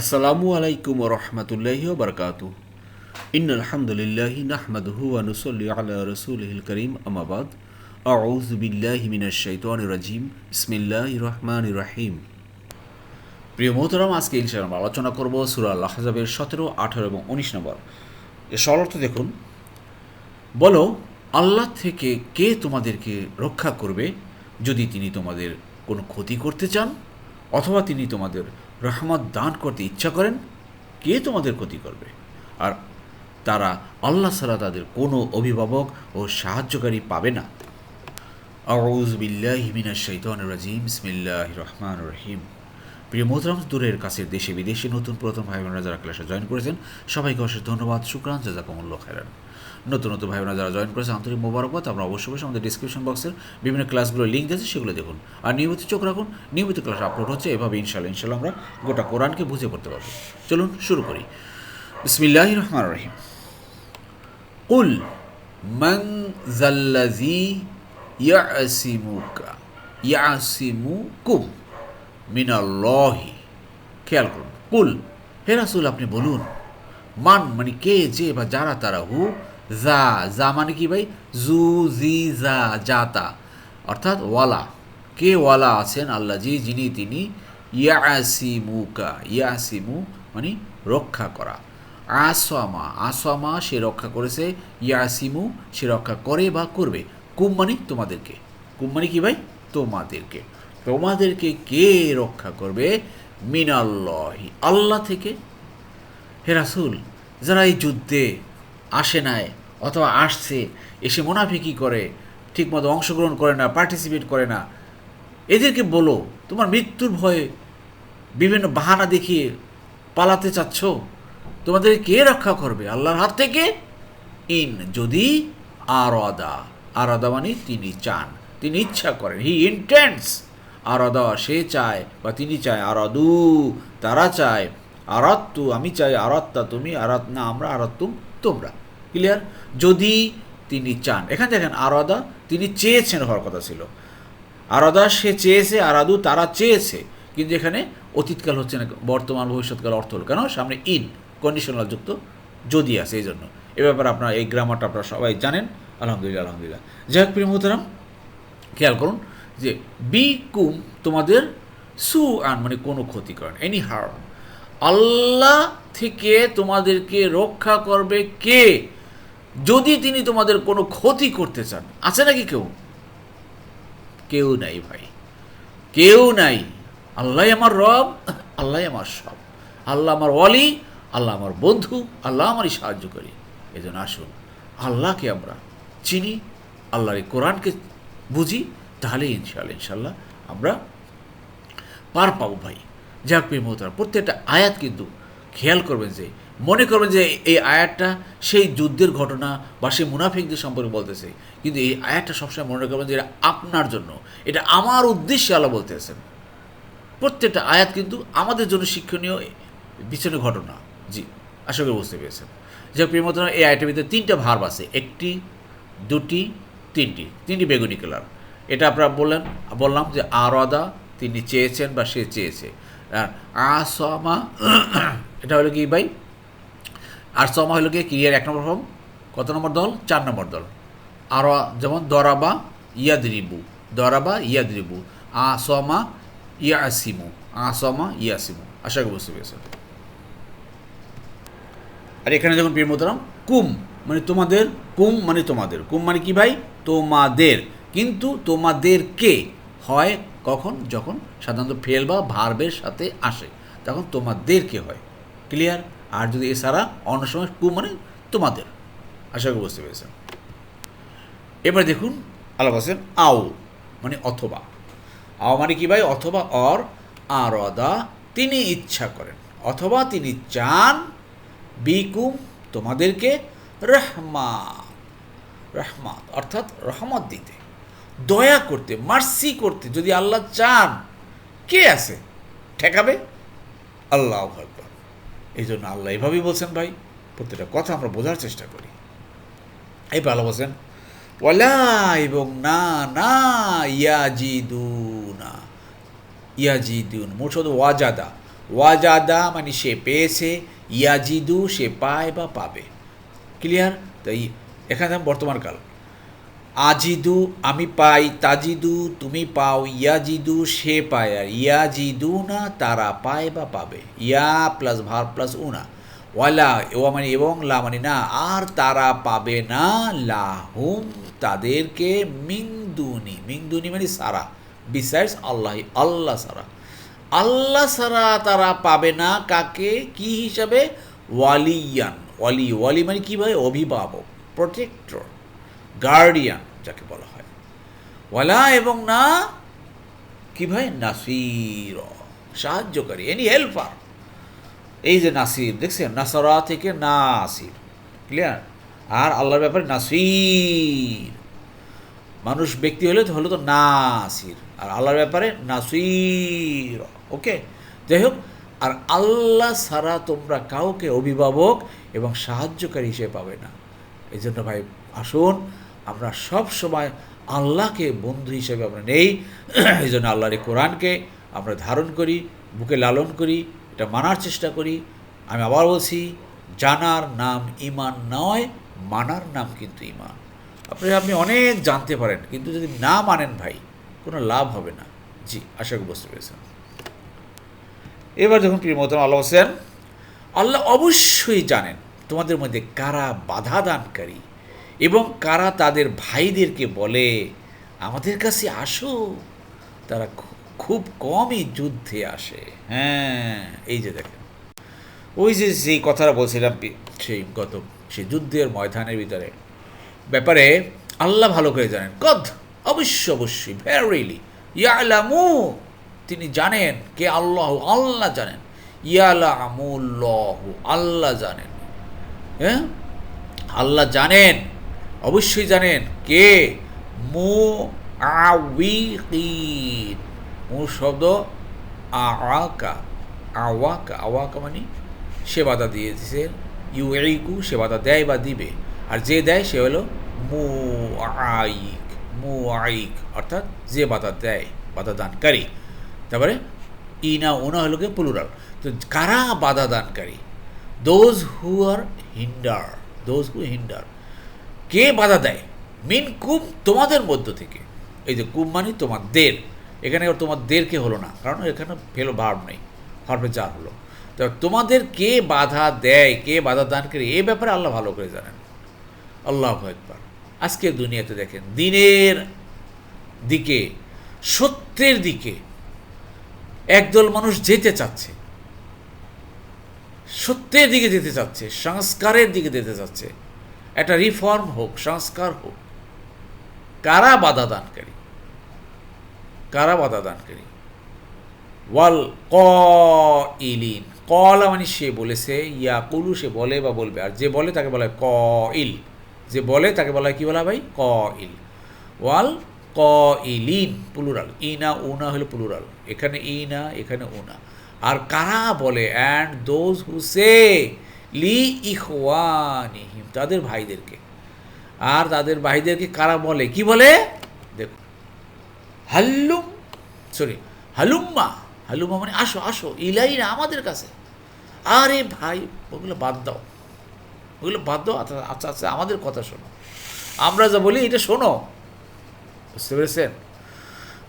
আসসালামু আলাইকুম রহমতুল্লাহি বরকাত ইন আলহামদুলিল্লাহি নাহমাদহু ওয়া নুসাল্লি আলা রাসূলিহিল করিম আমাবাদ আউযু বিল্লাহি মিনাশ শাইতানির রাজিম বিসমিল্লাহির রহমানির রহিম প্রিয় মোহতরম, আজকে ইনশাআল্লাহ আলোচনা করব সূরা আল সতেরো, আঠারো এবং উনিশ নম্বর। এ সরলর্থ দেখুন, বলো, আল্লাহ থেকে কে তোমাদেরকে রক্ষা করবে যদি তিনি তোমাদের কোনো ক্ষতি করতে চান? অথবা তিনি তোমাদের রহমত দান করতে ইচ্ছা করেন, কে তোমাদের ক্ষতি করবে? আর তারা আল্লাহ ছাড়া তাদের কোনো অভিভাবক ও সাহায্যকারী পাবে না। আউজ বিল্লাহিমিনা শৈতান রাজিম। ইসমিল্লাহ রহমান রহিম। প্রিয় মোহতরাম, দূরের কাছে দেশে বিদেশে নতুন প্রথম ভাই বোনেরা যারা ক্লাসে জয়েন করেছেন, সবাইকে অশেষ ধন্যবাদ, শুক্রান জাজাকুমুল্লাহ খায়রান। নতুন নতুন ভাই বোনেরা যারা জয়েন করেছেন, আন্তরিক মোবারকবাদ, আমরা অবশ্যই অবশ্যই আমাদের ডিসক্রিপশন বক্সের বিভিন্ন ক্লাসগুলোর লিঙ্ক আছে সেগুলো দেখুন। আর নিয়মিত চোখ রাখুন, নিয়মিত ক্লাস আপলোড হচ্ছে এভাবে ইনশাল্লাহ ইনশাল্লাহ আমরা গোটা কোরআনকে বুঝে পড়তে পারব। চলুন, শুরু করি। বিসমিল্লাহ রহমান রহিম। কুল মান জাল্লাজি ইয়াসিমুকা, ইয়াসিমুকুম। মিনাল্লাহি, খেয়াল করুন। কুল, হে রাসুল, আপনি বলুন, মান মানে কে, যে বা যারা, তারা হু, যা যা মানে কি ভাই? জু, জি, যা জাতা অর্থাৎ ওয়ালা। কে ওয়ালা আছেন? আল্লাহ, জি, যিনি, তিনি। ইয়াসিমুকা, ইয়াসিমু মানে রক্ষা করা। আসামা আসামা সে রক্ষা করেছে, ইয়াসিমু সে রক্ষা করে বা করবে। কুম মানে তোমাদেরকে। কুম মানে কি ভাই? তোমাদেরকে। তোমাদেরকে কে রক্ষা করবে? মিনাল্লাহি। আল্লাহ থেকে? হে রাসুল, যারা এই যুদ্ধে আসে নাই অথবা আসছে, এসে মুনাফিকি করে, ঠিকমতো অংশগ্রহণ করে না পার্টিসিপেট করে না, এদেরকে বলো, তোমার মৃত্যুর ভয়ে বিভিন্ন বাহানা দেখিয়ে পালাতে চাচ্ছ? তোমাদের কে রক্ষা করবে? আল্লাহর হাত থেকে? ইন, যদি আরদা। আরদা মানে তিনি চান, তিনি ইচ্ছা করেন। হি ইন্টেন্টস। আরদা, সে চায় বা তিনি চায় আরদু, তারা চায় আরাত্তু আমি চাই আরাত্তা তুমি আরাত না, আমরা আরাত্তুম তোমরা। ক্লিয়ার যদি তিনি চান, এখানে দেখেন আরদা, তিনি চেয়েছেন হওয়ার কথা ছিল। আরদা, সে চেয়েছে, আরাদু, তারা চেয়েছে। কিন্তু এখানে অতীতকাল হচ্ছে না, বর্তমান, ভবিষ্যৎকাল, অর্থ হল কেন? সামনে ইন কন্ডিশনাল যুক্ত যদি আছে, এই জন্য। এ ব্যাপারে আপনার, এই গ্রামারটা আপনারা সবাই জানেন। আলহামদুলিল্লাহ আলহামদুলিল্লাহ। যাই হোক, প্রিয় মোহতারাম, খেয়াল করুন যে বি কুম তোমাদের সু আন মানে কোনো ক্ষতি করেন এনি হার্ম আল্লাহ থেকে তোমাদেরকে রক্ষা করবে কে? যদি তিনি তোমাদের কোনো ক্ষতি করতে চান, আছে নাকি কেউ? কেউ নাই ভাই, কেউ নাই। আল্লাহ আমার রব আল্লাহ আমার সব। আল্লাহ আমার অলি আল্লাহ আমার বন্ধু, আল্লাহ আমারই সাহায্য করি এই আসুন, আল্লাহকে আমরা চিনি, আল্লাহর কোরআনকে বুঝি তাহলে ইনশাল্লাহ ইনশাল্লাহ আমরা পার পাবো ভাই। যাক প্রিয় মোহতারা প্রত্যেকটা আয়াত কিন্তু খেয়াল করবেন যে, মনে করবেন যে এই আয়াতটা সেই যুদ্ধের ঘটনা বা সেই মুনাফিকদের সম্পর্কে বলতেছে। কিন্তু এই আয়াতটা সবসময় মনে করবেন যে এটা আপনার জন্য, এটা আমার উদ্দেশ্যে আল্লাহ বলতেছেন। প্রত্যেকটা আয়াত কিন্তু আমাদের জন্য শিক্ষণীয় পিছনে ঘটনা। জি, আশা করি বুঝতে পেরেছেন। যে প্রিয় মোহতারা এই আয়াতের ভিতরে তিনটা ভার্ব আছে, একটি, দুটি, তিনটি তিনটি বেগুনি কালার। এটা আপনারা বললেন, বললাম যে আরদা তিনি চেয়েছেন বা সে চেয়েছে। আর আসমা, এটা হলো কি ভাই? আর সমা হলো কি? ক্রিয়ার এক নম্বর ফর্ম? কত নম্বর দল? চার নম্বর দল। আর যেমন দরাবা, ইয়াদরিবু। দরাবা, ইয়াদরিবু। আসমা, ইয়াসিমু। আসমা, ইয়াসিমু। আশা করি বুঝতে পেরেছেন। আর এখানে যখন প্রিয় কুম মানে তোমাদের, কুম মানে তোমাদের। কুম মানে কি ভাই? তোমাদের। কিন্তু তোমাদেরকে হয় কখন? যখন সাধারণত ফেল বা ভার্বের সাথে আসে, তখন তোমাদেরকে হয়? ক্লিয়ার? আর যদি এছাড়া অন্য সময় কু মানে তোমাদের। আশা করি বুঝতে পেরেছেন। এবার দেখুন আল্লাহ বলছেন আও মানে অথবা। আও মানে কি ভাই? অথবা অর, আর অদা তিনি ইচ্ছা করেন। অথবা তিনি চান, বিকুম তোমাদেরকে রহমা রহমাত, অর্থাৎ রহমত দিতে। দয়া করতে, মার্সি করতে, যদি আল্লাহ চান, কে আছে? ঠেকাবে? আল্লাহ আকবর। এই জন্য আল্লাহ এভাবেই বলছেন ভাই, প্রত্যেকটা কথা আমরা বোঝার চেষ্টা করি। এই ভালো বলছেন, ওয়ালা এবং না না ইয়াজিদু না ইয়াজিদুন, মোট শব্দ ওয়াজাদা। ওয়াজাদা মানে সে পেয়েছে, ইয়াজিদু সে পায় বা পাবে। ক্লিয়ার? তাই এখানে বর্তমান কাল। আজিদু, আমি পাই তাজিদু, তুমি পাও ইয়াজিদু, সে পায় আর ইয়াজিদু না, তারা পায় বা পাবে। ইয়া প্লাস ভার প্লাস উনা ওয়ালা, ও মানে এবং, লা মানে না। আর তারা পাবে না, লাহুম, তাদেরকে মিংদুনি মিংদুনি মানে সারা। বিসাইডস আল্লাহ আল্লাহ সারা। আল্লাহ সারা তারা পাবে না কাকে? কি হিসাবে? ওয়ালিয়ান। ওয়ালি ওয়ালি মানে কী ভাই? অভিভাবক প্রোটেক্টর গার্ডিয়ান যাকে বলা হয়। ওয়ালা এবং না, কি ভাই? নাসির, সাহায্যকারী এনি হেল্পার এই যে নাসির, দেখছেন? নাসরা থেকে নাসির। ক্লিয়ার আর আল্লাহর ব্যাপারে নাসির। মানুষ ব্যক্তি হলে হলো তো নাসির। আর আল্লাহর ব্যাপারে নাসির। ওকে? যাই হোক, আর আল্লাহ ছাড়া তোমরা কাউকে অভিভাবক এবং সাহায্যকারী হিসেবে পাবে না। এই জন্য ভাই, আসুন আমরা সব সময় আল্লাহকে বন্ধু হিসেবে আমরা নেই। এই জন্য আল্লাহর এই কোরআনকে আমরা ধারণ করি, বুকে লালন করি, এটা মানার চেষ্টা করি। আমি আবার বলছি, জানার নাম ইমান নয়, মানার নাম কিন্তু ইমান আপনি আপনি অনেক জানতে পারেন, কিন্তু যদি না মানেন ভাই, কোনো লাভ হবে না। জি, আশা করি বুঝতে পেরেছেন। এবার যখন প্রিয় আল্লাহ হোসেন আল্লাহ অবশ্যই জানেন তোমাদের মধ্যে কারা বাধা দানকারী। এবং কারা তাদের ভাইদেরকে বলে, আমাদের কাছে আসো। তারা খুব কমই যুদ্ধে আসে। হ্যাঁ এই যে দেখেন। ওই যে সেই কথাটা বলছিলাম সেই গত, সেই যুদ্ধের ময়দানের ভিতরে। ব্যাপারে আল্লাহ ভালো করে জানেন। কদ অবশ্য, অবশ্যই ভ্যারিলি ইয়ালামু, তিনি জানেন কে আল্লাহ আল্লাহ জানেন। ইয়ালামুল্লাহ, আল্লাহ জানেন। হ্যাঁ? আল্লাহ জানেন। অবশ্যই জানেন কে? মু আউইকিন মু শব্দ আওয়াকা। আওয়াকা আওয়াকা মানে সে বাধা দিয়েছে। ইউ এইকু সে বাধা দেয় বা দিবে। আর যে দেয় সে হলো মু আইক মু আইক অর্থাৎ যে বাধা দেয়, বাধা দানকারী। তারপরে ইনা ওনা হলো কি? প্লুরাল তো কারা বাধা দানকারী? Those who are hinder those who hinder কে বাধা দেয়? মিন কুম তোমাদের মধ্য থেকে। এই যে কুম মানে তোমাদের এখানে তোমাদেরকে হলো না, কারণ এখানে ফেলো ভার্ব নেই, ভার্বে যা হলো। তো তোমাদের কে বাধা দেয়, কে বাধা দান করে, এ ব্যাপারে আল্লাহ ভালো করে জানেন। আল্লাহ একবার আজকের দুনিয়াতে দেখেন, দিনের দিকে, সত্যের দিকে একদল মানুষ যেতে চাচ্ছে। সত্যের দিকে যেতে চাচ্ছে, সংস্কারের দিকে যেতে চাচ্ছে। একটা রিফর্ম হোক, সংস্কার হোক, কারা বাধা দানকারী? কারা বাধা দানকারী? ওয়াল ক ইলিন কলা মানে সে বলেছে, ইয়া কুলু, সে বলে বা বলবে। আর যে বলে তাকে বলা হয় ক ইল যে বলে তাকে বলা হয় কী বলা ভাই? ক ইল ওয়াল ক ইলিন প্লুরাল ইনা, উনা হলো প্লুরাল এখানে ইনা, এখানে উনা। আর কারা বলে? অ্যান্ড দোজ হু সে লি ইখওয়ানিহিম, তাদের ভাইদেরকে। আর তাদের ভাইদেরকে কারা বলে? কি বলে? দেখো হাল্লুম সরি হালুম্মা হালুম্মা মানে আসো আসো ইলাই না আমাদের কাছে। আরে ভাই, ওগুলো বাদ দাও। ওগুলো বাদ দাও আচ্ছা আচ্ছা আচ্ছা আমাদের কথা শোনো। আমরা যা বলি, এটা শোনো। বুঝতে পেরেছেন?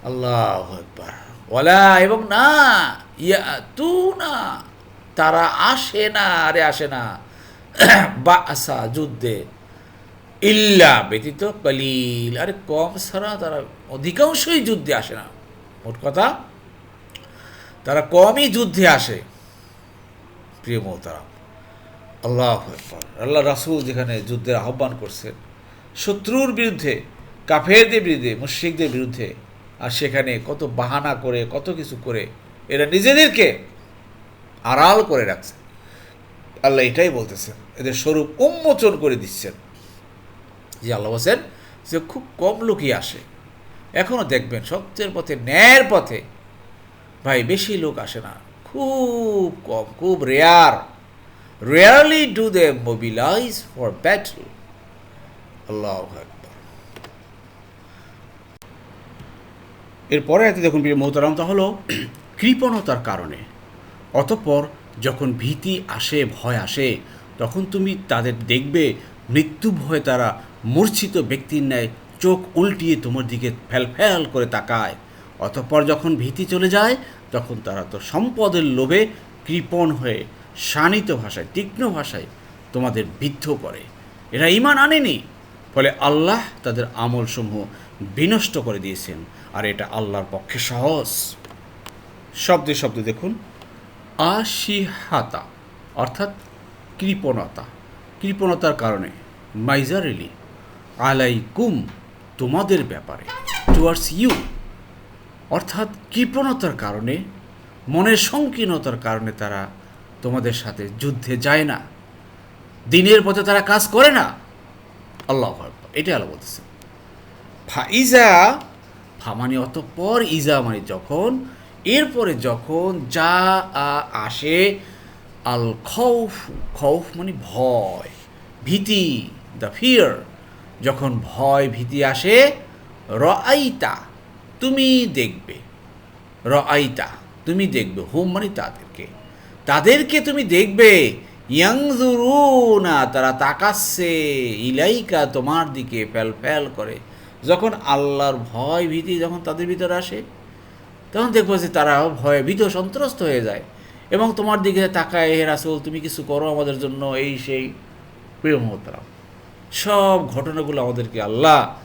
আল্লাহ ওলা এবং না ইয়া তু না তারা আসে না, আরে আসে না। বা আসা যুদ্ধে। ইল্লা ব্যতীত কলিল। আরে কম ছাড়া তারা অধিকাংশই যুদ্ধে আসে না। মোট কথা, তারা কমই যুদ্ধে আসে। প্রিয় মোহতারা আল্লাহ আল্লাহ রাসুল যেখানে যুদ্ধের আহ্বান করছেন, শত্রুর বিরুদ্ধে, কাফেরদের বিরুদ্ধে, মুশ্রিকদের বিরুদ্ধে, আর সেখানে কত বাহানা করে, কত কিছু করে, এরা নিজেদেরকে আড়াল করে রাখছে। আল্লাহ এটাই বলতেছেন এদের স্বরূপ উন্মোচন করে দিচ্ছেন। যে আল্লাহ বলছেন যে খুব কম লোকই আসে। এখনও দেখবেন সত্যের পথে, ন্যায়ের পথে ভাই বেশি লোক আসে না। খুব কম, খুব rare rarely do they mobilise for battle আল্লাহ এরপরে দেখুন, প্রিয় মোহতারাম, তা হলো কৃপণতার কারণে। অতঃপর যখন ভীতি আসে, ভয় আসে, তখন তুমি তাদের দেখবে, মৃত্যু ভয়ে তারা মূর্ছিত ব্যক্তির ন্যায় চোখ উল্টিয়ে তোমার দিকে ফ্যাল ফ্যাল করে তাকায়। অতঃপর যখন ভীতি চলে যায়, তখন তারা তো সম্পদের লোভে কৃপণ হয়ে, শানিত ভাষায়, তীক্ষ্ণ ভাষায় তোমাদের বিদ্ধ করে। এরা ইমান আনেনি, ফলে আল্লাহ তাদের আমলসমূহ বিনষ্ট করে দিয়েছেন, আর এটা আল্লাহর পক্ষে সহজ। শব্দে শব্দ দেখুন আশিহাতা, অর্থাৎ কৃপণতা। কৃপণতার কারণে, মাইজারিলি, আলাইকুম তোমাদের ব্যাপারে টুয়ার্ডস ইউ অর্থাৎ কৃপণতার কারণে, মনের সংকীর্ণতার কারণে তারা তোমাদের সাথে যুদ্ধে যায় না। দিনের পথে তারা কাজ করে না। আল্লাহ। এটাই আল্লাহ বলতেছে। ফাইজা ফা মানে অতঃপর ইজা মানে যখন এরপরে যখন যা আসে, আল খৌফ খৌফ মানে ভয়, ভীতি, দ্য ফিয়ার। যখন ভয়, ভীতি আসে, রআইতা, তুমি দেখবে। রআইতা, তুমি দেখবে, হোম মানে তাদেরকে। তাদেরকে তুমি দেখবে ইয়াংজুরুনা তারা তাকাচ্ছে, ইলাইকা তোমার দিকে ফ্যাল ফ্যাল করে। যখন আল্লাহর ভয়, ভীতি যখন তাদের ভিতরে আসে তখন দেখব যে তারা ভয়ে ভীত, সন্ত্রস্ত হয়ে যায়। এবং তোমার দিকে তাকায়, হে রাসুল, তুমি কিছু করো আমাদের জন্য এই সেই প্রিয় মহতারাম। সব ঘটনাগুলো আমাদেরকে আল্লাহ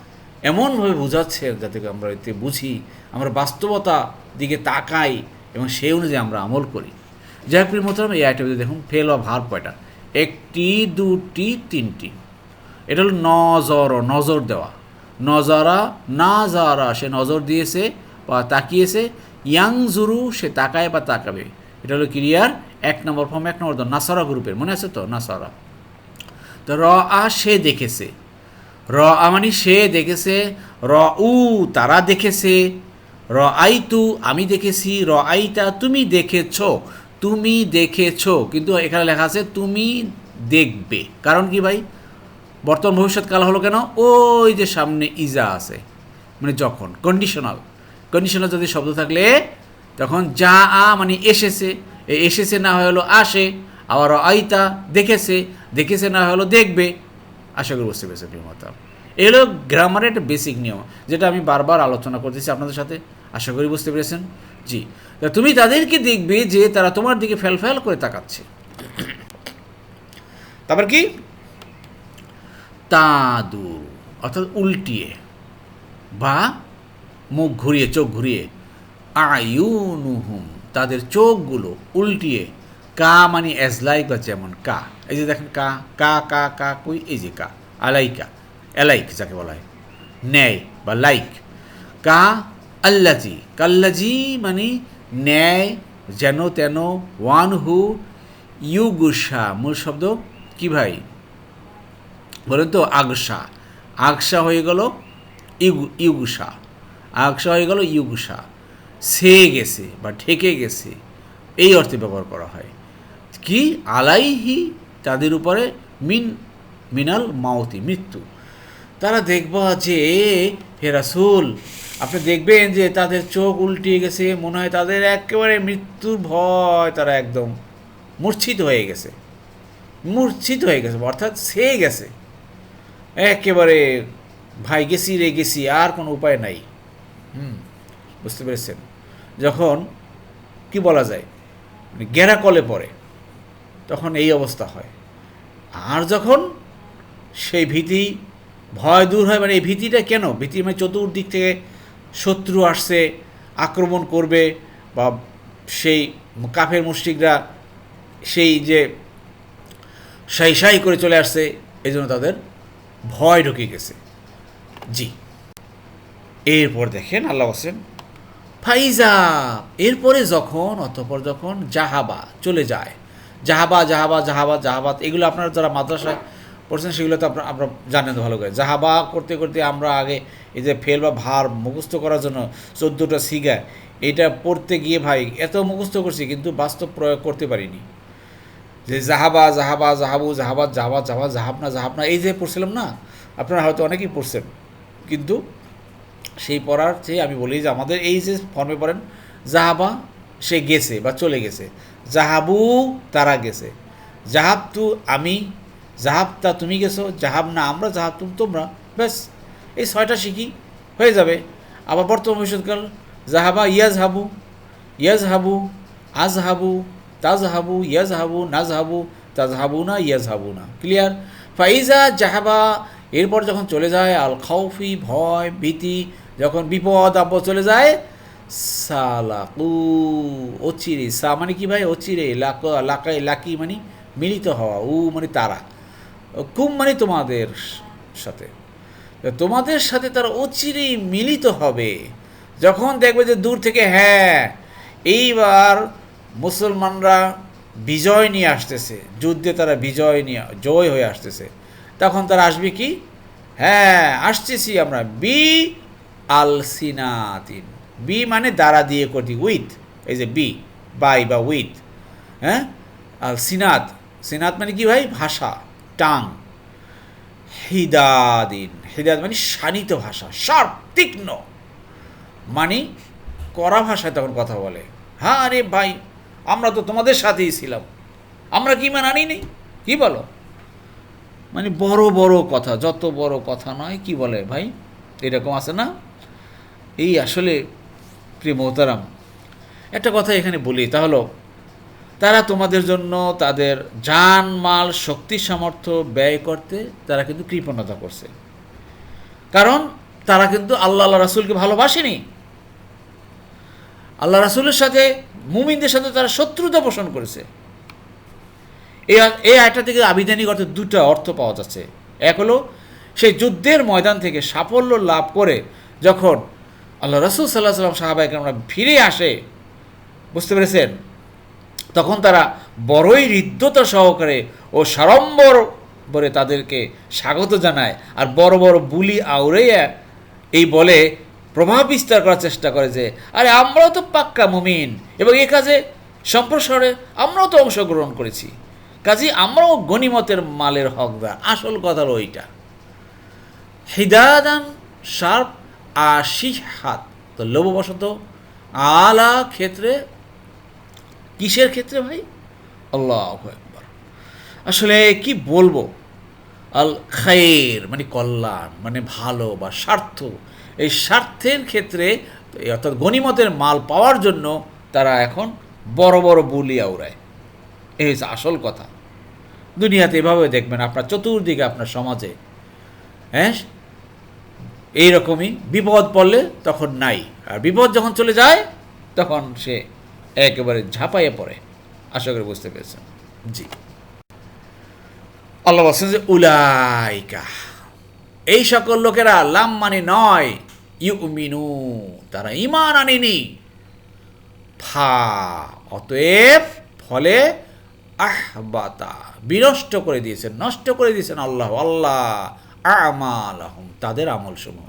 এমনভাবে বোঝাচ্ছেন যাতে আমরা এতে বুঝি, আমরা বাস্তবতা দিকে তাকাই এবং সেই অনুযায়ী আমরা আমল করি। যাই প্রিয় মহতারাম, এই আইটেমে দেখুন ফেল অফ ভার কয়টা? একটি, দুটি, তিনটি। এটা হলো নজর নজর দেওয়া। নজারা, না যারা, সে নজর দিয়েছে বা তাকিয়েছে, ইয়াং জুরু সে তাকায় বা তাকাবে। এটা হলো ক্রিয়ার এক নম্বর ফর্ম, এক নম্বর নাসারা গ্রুপের, মনে আছে তো? নাসারা। তো র আ সে দেখেছে। র আ মানে সে দেখেছে র উ তারা দেখেছে র আই তু আমি দেখেছি র আইতা তুমি দেখেছ তুমি দেখেছ। কিন্তু এখানে লেখা আছে, তুমি দেখবে। কারণ কি ভাই? বর্তমান ভবিষ্যৎকাল হলো কেন? ওই যে সামনে ইজা আছে মানে যখন কন্ডিশনাল কন্ডিশনাল যদি শব্দ থাকলে, তখন যা আ মানে এসেছে। এসেছে না হলো আসে, আবার আইতা দেখেছে দেখেছে না হলো দেখবে। আশা করি বুঝতে পেরেছে প্রিয়মতা এগুলো গ্রামারের একটা বেসিক নিয়ম, যেটা আমি বারবার আলোচনা করতেছি আপনাদের সাথে। আশা করি বুঝতে পেরেছেন। জি, তা তুমি তাদেরকে দেখবে যে তারা তোমার দিকে ফেল ফেল করে তাকাচ্ছে। তারপর কি? তাদু, অর্থাৎ উল্টিয়ে বা মুখ ঘুরিয়ে, চোখ ঘুরিয়ে, আয়ুনুহুম, তাদের চোখগুলো উল্টিয়ে, কা মানে অ্যাজ লাইক বা যেমন কা। এই যে দেখেন কা কা কা কা, কই? এই যে কা, আলাইকা, এলাইক যাকে বলা হয়। ন্যায় বা লাইক কা, আল্লাজি, কাল্লাজি মানে ন্যায়, যেন তেন ওয়ান হু ইউগুসা, মূল শব্দ কি ভাই? বলেন তো, আগসা। আগসা হয়ে গেল ইগু, ইউগুসা। আগসা হয়ে গেল ইউগুসা সে গেছে বা ঠেকে গেছে। এই অর্থে ব্যবহার করা হয়। কি? আলাইহি, তাদের উপরে মিন, মিনাল মাওতি মৃত্যু। তারা দেখব যে, হে রাসূল, আপনি দেখবেন যে তাদের চোখ উল্টিয়ে গেছে, মনে হয় তাদের একেবারে মৃত্যুর ভয়, তারা একদম মূর্ছিত হয়ে গেছে। মূর্ছিত হয়ে গেছে, অর্থাৎ সে গেছে। একেবারে ভাই গেছি, রে গেছি, আর কোনো উপায় নাই। বুঝতে পেরেছেন? যখন, কি বলা যায়? মানে গেরা কলে পড়ে, তখন এই অবস্থা হয়। আর যখন সেই ভীতি, ভয় দূর হয় মানে এই ভীতিটা কেন? ভীতি মানে চতুর্দিক থেকে শত্রু আসছে, আক্রমণ করবে, বা সেই কাফের মুষ্টিকরা সেই যে সাই সাই করে চলে আসছে এই জন্য তাদের ভয় ঢুকে গেছে। জি। এরপর দেখেন আল্লাহ হোসেন ফাইজা, এরপরে যখন, অতঃপর যখন জাহাবা চলে যায়, জাহাবা জাহাবা জাহাবা জাহাবাত এগুলো আপনারা যারা মাদ্রাসায় পড়ছেন, সেগুলো তো আপনার, আপনারা জানেন ভালো করে। জাহাবা করতে করতে আমরা আগে এই যে ফেল বা ভার মুখস্থ করার জন্য চোদ্দোটা সিগা, এটা পড়তে গিয়ে ভাই এত মুখস্থ করছি, কিন্তু বাস্তব প্রয়োগ করতে পারিনি। যে জাহাবা জাহাবা, জাহাবু জাহাবাদ জাহাবা জাহাবা, জাহাবনা জাহাবনা, এই যে পড়ছিলাম না, আপনারা হয়তো অনেকেই পড়ছেন, কিন্তু সেই পড়ার চেয়ে আমি বলি যে আমাদের এই যে ফর্মে পড়েন জাহাবা সে গেছে বা চলে গেছে। জাহাবু তারা গেছে। জাহাব তু আমি জাহাব তা তুমি গেছো জাহাব না আমরা জাহাব তুম তোমরা। ব্যাস, এই ছয়টা শিখি, হয়ে যাবে। আবার বর্তমান ভবিষ্যৎকাল জাহাবা ইয়াজ হাবু ইয়াজ হাবু আজ হাবু তাজ হাবু ইয়াজ হাবু নাজ হাবু তাজ হাবু না ইয়াজ হাবু না। ক্লিয়ার ফাইজা জাহাবা এরপর যখন চলে যায় আল খাউফি ভয়, ভীতি, যখন বিপদ, আপদ চলে যায়, সালাকু, অচিরে, সা মানে কি ভাই? অচিরে, লাক, লাকাই, লাকি মানে মিলিত হওয়া, উ মানে তারা। কুম মানে তোমাদের সাথে। তোমাদের সাথে তারা অচিরেই মিলিত হবে। যখন দেখবে যে দূর থেকে হ্যাঁ এইবার মুসলমানরা বিজয় নিয়ে আসতেছে। যুদ্ধে তারা বিজয় নিয়ে, জয় হয়ে আসতেছে। তখন তারা আসবে কি? হ্যাঁ আসতেছি আমরা। বি আল সিনাতিন। বি মানে দ্বারা দিয়ে করতি উইথ। এই যে বি, বাই বা উইথ। হ্যাঁ? আল সিনাত। সিনাত মানে কি ভাই? ভাষা, টাং। হিদাদিন। হিদাদ মানে শানিত ভাষা, শার্প, তীক্ষ্ণ। মানে কড়া ভাষায় তখন কথা বলে। হ্যাঁ আরে ভাই, আমরা তো তোমাদের সাথেই ছিলাম। আমরা কি মান আনি নেই কি বলো? মানে বড় বড় কথা, যত বড় কথা নয়, কি বলে ভাই? এরকম আছে না? এই আসলে প্রিয় মোহতারাম, একটা কথা এখানে বলি, তা হলো, তারা তোমাদের জন্য তাদের জান মাল শক্তি সামর্থ্য ব্যয় করতে তারা কিন্তু কৃপণতা করছে। কারণ তারা কিন্তু আল্লাহ আল্লাহ রাসুলকে ভালোবাসেনি। আল্লাহ রাসুলের সাথে মুমিনদের সাথে তারা শত্রুতা পোষণ করেছে। এই এই আয়টা থেকে আবিধানিক অর্থে দুটো অর্থ পাওয়া যাচ্ছে। এক হলো, সেই যুদ্ধের ময়দান থেকে সাফল্য লাভ করে যখন আল্লাহ রসুল সাল্লাহ সাল্লাম সাহাবাহিক আমরা ফিরে আসে, বুঝতে পেরেছেন? তখন তারা বড়ই হৃদ্যতা সহকারে ও সাড়ম্বর বলে তাদেরকে স্বাগত জানায় আর বড় বড় বুলি আউড়াইয়া এই বলে প্রভাব বিস্তার করার চেষ্টা করে যে, আরে আমরাও তো পাক্কা মুমিন এবং এ কাজে সম্প্রসারে আমরাও তো অংশগ্রহণ করেছি। কাজে আমরাও গণিমতের মালের হকদার, আসল কথা ওইটা হিদাদান শার্প আশি হাত, তো লোভবশত আলা ক্ষেত্রে, কিসের ক্ষেত্রে ভাই? আল্লাহ একবার আসলে কি বলব? আল খায়ের মানে কল্যাণ মানে ভালো বা স্বার্থ, এই স্বার্থের ক্ষেত্রে, অর্থাৎ গণিমতের মাল পাওয়ার জন্য তারা এখন বড় বড় বলিয়া উড়ায়। এই হচ্ছে আসল কথা। দুনিয়াতে এভাবে দেখবেন আপনার চতুর্দিকে আপনার সমাজে হ্যাঁ? এইরকমই বিপদ পড়লে তখন নাই। আর বিপদ যখন চলে যায়, তখন সে একেবারে ঝাঁপাইয়ে পড়ে। আশা করে বুঝতে পেরেছেন। জি। আল্লাহ বলছেন যে, উলাইকা। এই সকল লোকেরা লাম মানে নয় ইউমিনু তারা ইমান আনেনি। ফা, অতএব ফলে আহবাতা, বিনষ্ট করে দিয়েছেন, নষ্ট করে দিয়েছেন আল্লাহ। আল্লাহ আমাল তাদের আমল সমূহ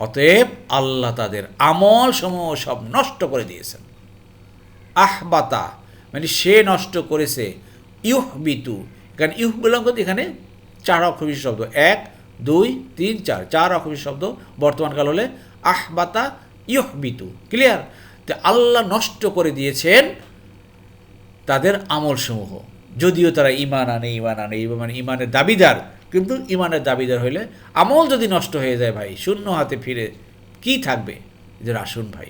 অতএব আল্লাহ তাদের আমল সমূহ সব নষ্ট করে দিয়েছেন। আহবাতা মানে সে নষ্ট করেছে ইউহ বিতু এখানে ইউহ বিলঙ্গ এখানে চার অক্ষরী শব্দ। এক, দুই, তিন, চার। চার অক্ষরী শব্দ বর্তমানকাল হলে আহবাতা ইউহ বিতু ক্লিয়ার তো আল্লাহ নষ্ট করে দিয়েছেন তাদের আমল সমূহ যদিও তারা ইমান আনে ইমান আনে মানে ইমানের দাবিদার, কিন্তু ইমানের দাবিদার হইলে আমল যদি নষ্ট হয়ে যায় ভাই, শূন্য হাতে ফিরে কি থাকবে? যে আসুন ভাই।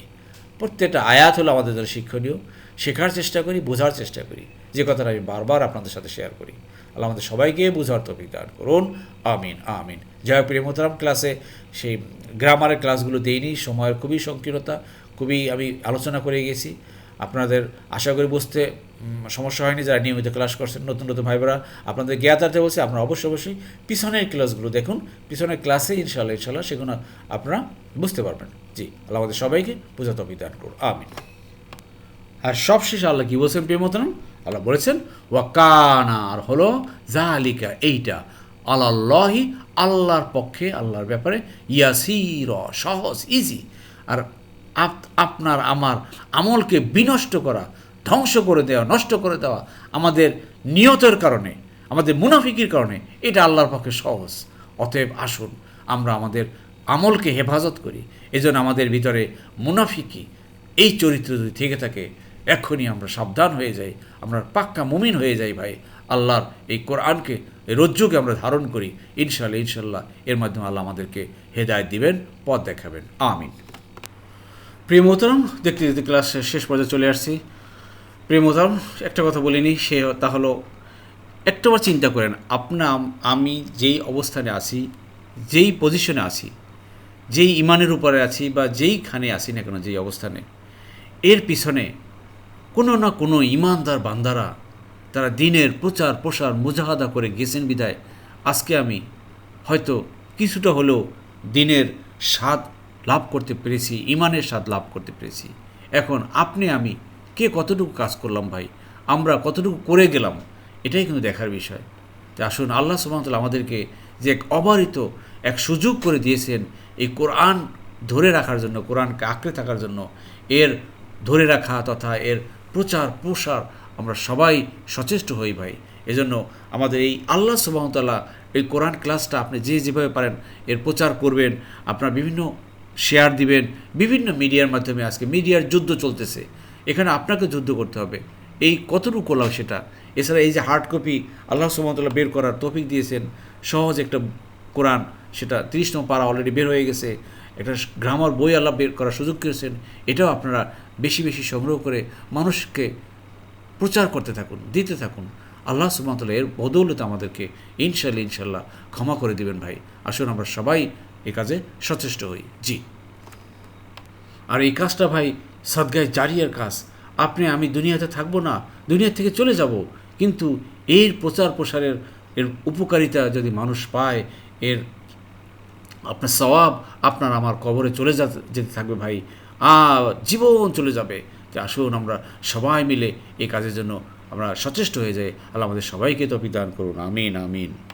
প্রত্যেকটা আয়াত হলো আমাদের জন্য শিক্ষণীয়। শেখার চেষ্টা করি, বোঝার চেষ্টা করি। যে কথাটা আমি বারবার আপনাদের সাথে শেয়ার করি। আল্লাহ আমাদের সবাইকে বোঝার তফিক দান করুন। আমিন আমিন। জয় প্রিয় মোতারাম ক্লাসে সেই গ্রামারের ক্লাসগুলো দেইনি, সময়ের খুবই সংকীর্ণতা, খুবই আমি আলোচনা করে গেছি। আপনাদের আশা করি বুঝতে সমস্যা হয়নি যারা নিয়মিত ক্লাস করছেন, নতুন নতুন ভাইবোরা আপনাদের জ্ঞাতার্থে বলছে, আপনারা অবশ্যই অবশ্যই পিছনের ক্লাসগুলো দেখুন। পিছনের ক্লাসে ইনশাল্লাহ ইনশাল্লাহ সেগুলো আপনারা বুঝতে পারবেন। জি, আল্লাহ আমাদের সবাইকে বোঝাতে বিধান করুন আমিন। আর সবশেষে আল্লাহ কী বলছেন প্রিয়মতন আল্লাহ বলেছেন ওয়াকানা আর হলো জালিকা এইটা আল্লাহি আল্লাহর পক্ষে, আল্লাহর ব্যাপারে ইয়াসির, সহজ ইজি আর আপনার, আমার আমলকে বিনষ্ট করা ধ্বংস করে দেওয়া, নষ্ট করে দেওয়া আমাদের নিয়তের কারণে, আমাদের মুনাফিকির কারণে এটা আল্লাহর পক্ষে সহজ। অতএব আসুন আমরা আমাদের আমলকে হেফাজত করি। এজন্য আমাদের ভিতরে মুনাফিকি, এই চরিত্র যদি থেকে থাকে, এখনই আমরা সাবধান হয়ে যাই, আমরা পাক্কা মুমিন হয়ে যাই ভাই। আল্লাহর এই কোরআনকে, এই রজ্জুকে আমরা ধারণ করি। ইনশাল্লাহ ইনশাল্লাহ এর মাধ্যমে আল্লাহ আমাদেরকে হেদায়ত দিবেন, পথ দেখাবেন। আমিন। প্রিয় মোহতারাম, দেখতে দেখতে ক্লাস শেষ পর্যায়ে চলে আসছি। প্রিয় মোহতারাম একটা কথা বলিনি, সে তা হলো একটাবার চিন্তা করেন, আপনা, আমি যেই অবস্থানে আছি, যেই পজিশনে আছি, যেই ইমানের উপরে আছি বা যেইখানে আছি না কেন, যেই অবস্থানে, এর পিছনে কোনো না কোনো ইমানদার বান্দারা তারা দিনের প্রচার, প্রসার, মুজাহাদা করে গেছেন বিদায়। আজকে আমি হয়তো কিছুটা হলেও দিনের স্বাদ লাভ করতে পেরেছি, ইমানের স্বাদ লাভ করতে পেরেছি। এখন আপনি, আমি কে কতটুকু কাজ করলাম ভাই? আমরা কতটুকু করে গেলাম? এটাই কিন্তু দেখার বিষয়। যে আসুন, আল্লাহ সুবাহতাল আমাদেরকে যে এক অবারিত এক সুযোগ করে দিয়েছেন এই কোরআন ধরে রাখার জন্য, কোরআনকে আঁকড়ে থাকার জন্য, এর ধরে রাখা তথা এর প্রচার প্রসার আমরা সবাই সচেষ্ট হই ভাই। এজন্য আমাদের এই আল্লাহ সুবাহতাল্লাহ এই কোরআন ক্লাসটা আপনি যে যেভাবে পারেন এর প্রচার করবেন, আপনার বিভিন্ন শেয়ার দিবেন, বিভিন্ন মিডিয়ার মাধ্যমে আজকে মিডিয়ার যুদ্ধ চলতেছে। এখানে আপনাকে যুদ্ধ করতে হবে। এই কতটুকু করলাম সেটা? এছাড়া এই যে হার্ড কপি আল্লাহ সুমতল্লাহ বের করার তফিক দিয়েছেন, সহজ একটা কোরআন, সেটা তিরিশ নম্বর পারা অলরেডি বের হয়ে গেছে, একটা গ্রামার বই আল্লাহ বের করার সুযোগ করেছেন এটাও আপনারা বেশি বেশি সংগ্রহ করে মানুষকে প্রচার করতে থাকুন, দিতে থাকুন। আল্লাহ সুমতল্লাহ এর বদৌলতে আমাদেরকে ইনশাল্লাহ ইনশাল্লাহ ক্ষমা করে দিবেন ভাই। আসুন আমরা সবাই এ কাজে সচেষ্ট হই। জি। আর এই কাজটা ভাই সদগায় জারিয়ার কাজ। আপনি, আমি দুনিয়াতে থাকব না, দুনিয়া থেকে চলে যাব। কিন্তু এর প্রচার প্রসারের, এর উপকারিতা যদি মানুষ পায়, এর আপনার সওয়াব আপনার আমার কবরে চলে যেতে থাকবে ভাই। জীবন চলে যাবে। যে আসুন আমরা সবাই মিলে এই কাজের জন্য আমরা সচেষ্ট হয়ে যাই। আল্লাহ আমাদের সবাইকে তো দান করুন। আমিন আমিন।